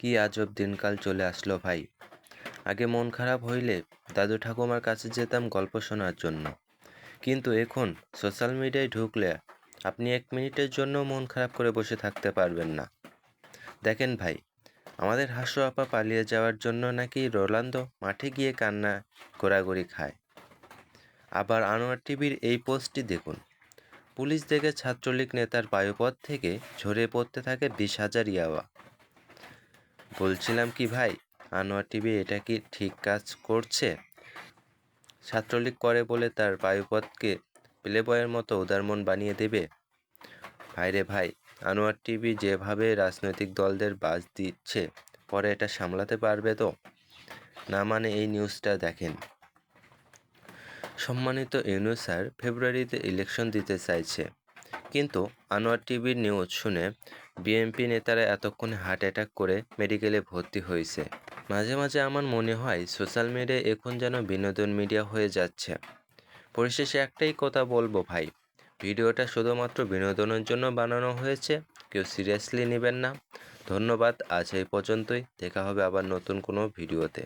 কি আজব দিনকাল চলে আসলো ভাই। আগে মন খারাপ হইলে দাদু ঠাকুমার কাছে যেতাম গল্প শোনার জন্য। কিন্তু এখন সোশ্যাল মিডিয়ায় ঢুকলে আপনি এক মিনিটের জন্য মন খারাপ করে বসে থাকতে পারবেন না। দেখেন ভাই, আমাদের হাস্য আপা পালিয়ে যাওয়ার জন্য নাকি রোনালদো মাঠে গিয়ে কান্না গোড়াগড়ি খায়। আবার আনোয়ার টিভির এই পোস্টটি দেখুন। পুলিশ দেখে ছাত্রলীগ নেতার বায়ুপথ থেকে ঝরে পড়তে থাকে বিশ হাজার ইয়াবা। বলছিলাম কি ভাই, আনোয়ার টিভি এটা কি ঠিক কাজ করছে? ছাত্রলীগ করে বলে তার বায়ুপথকে প্লেবয়ের মতো উদারমন বানিয়ে দেবে? ভাইরে ভাই, আনোয়ার টিভি যেভাবে রাজনৈতিক দলদের বাজ দিচ্ছে, পরে এটা সামলাতে পারবে তো? না মানে এই নিউজটা দেখেন। সম্মানিত ইউনুস স্যার, ফেব্রুয়ারিতে ইলেকশন দিতে চাইছে। কিন্তু আনোয়ার টিভির নিউজ শুনে বিএনপি নেতারা এতক্ষণে হার্ট অ্যাটাক করে মেডিকেলে ভর্তি হয়েছে। মাঝে মাঝে আমার মনে হয় সোশ্যাল মিডিয়া এখন যেন বিনোদন মিডিয়া হয়ে যাচ্ছে। পরিশেষে একটাই কথা বলব ভাই, ভিডিওটা শুধুমাত্র বিনোদনের জন্য বানানো হয়েছে, কেউ সিরিয়াসলি নেবেন না। ধন্যবাদ, আজ এই পর্যন্তই। দেখা হবে আবার নতুন কোনো ভিডিওতে।